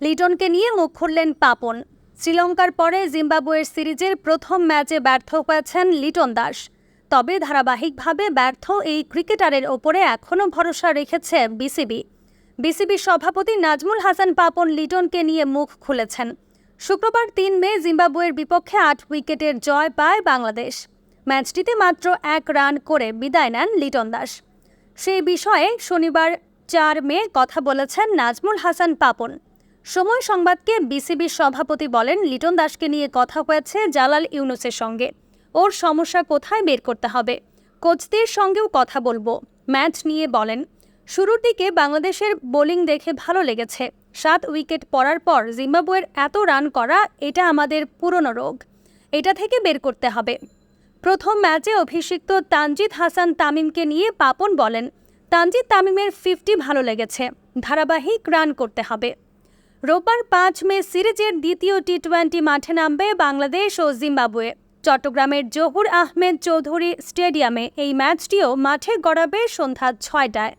লিটনকে নিয়ে মুখ খুললেন পাপন। শ্রীলঙ্কার পরে জিম্বাবুয়ের সিরিজের প্রথম ম্যাচে ব্যর্থ হয়েছেন লিটন দাস। তবে ধারাবাহিকভাবে ব্যর্থ এই ক্রিকেটারের ওপরে এখনও ভরসা রেখেছে বিসিবি। বিসিবি সভাপতি নাজমুল হাসান পাপন লিটনকে নিয়ে মুখ খুলেছেন। শুক্রবার তিন মে জিম্বাবুয়ের বিপক্ষে আট উইকেটের জয় পায় বাংলাদেশ। ম্যাচটিতে মাত্র এক রান করে বিদায় নেন লিটন দাস। সেই বিষয়ে শনিবার চার মে কথা বলেছেন নাজমুল হাসান পাপন। সময় সংবাদকে বিসিবির সভাপতি বলেন, লিটন দাসকে নিয়ে কথা হয়েছে জালাল ইউনুসের সঙ্গে। ওর সমস্যা কোথায় বের করতে হবে? কোচদের সঙ্গেও কথা বলব, ম্যাচ নিয়ে বলেন। শুরুর দিকে বাংলাদেশের বোলিং দেখে ভালো লেগেছে। সাত উইকেট পড়ার পর জিম্বাবুয়ের এত রান করা, এটা আমাদের পুরনো রোগ। এটা থেকে বের করতে হবে। প্রথম ম্যাচে অভিষিক্ত তানজিদ হাসান তামিমকে নিয়ে পাপন বলেন, তানজিদ তামিমের ফিফটি ভালো লেগেছে, ধারাবাহিক রান করতে হবে। রোববার পাঁচ মে সিরিজের দ্বিতীয় টি টোয়েন্টি মাঠে নামবে বাংলাদেশ ও জিম্বাবুয়ে। চট্টগ্রামের জহুর আহমেদ চৌধুরী স্টেডিয়ামে এই ম্যাচটিও মাঠে গড়াবে সন্ধ্যা ছয়টায়।